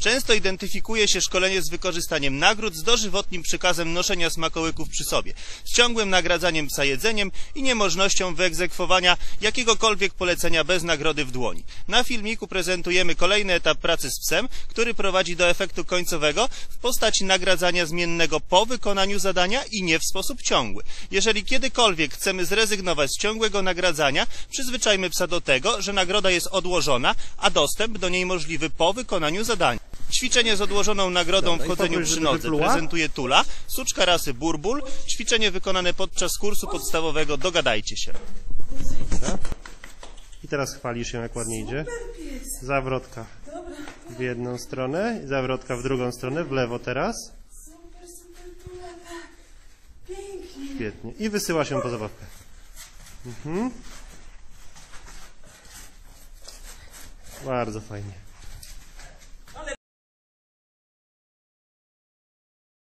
Często identyfikuje się szkolenie z wykorzystaniem nagród z dożywotnim przykazem noszenia smakołyków przy sobie, z ciągłym nagradzaniem psa jedzeniem i niemożnością wyegzekwowania jakiegokolwiek polecenia bez nagrody w dłoni. Na filmiku prezentujemy kolejny etap pracy z psem, który prowadzi do efektu końcowego w postaci nagradzania zmiennego po wykonaniu zadania i nie w sposób ciągły. Jeżeli kiedykolwiek chcemy zrezygnować z ciągłego nagradzania, przyzwyczajmy psa do tego, że nagroda jest odłożona, a dostęp do niej możliwy po wykonaniu zadania. Ćwiczenie z odłożoną nagrodą w chodzeniu przy nodze prezentuje Tula, suczka rasy Burbul, ćwiczenie wykonane podczas kursu podstawowego Dogadajcie się. I teraz chwalisz ją, jak ładnie idzie. Zawrotka w jedną stronę, zawrotka w drugą stronę, w lewo teraz. Super, super, tula, tak. Pięknie. Świetnie. I wysyła się po zabawkę. Mhm. Bardzo fajnie.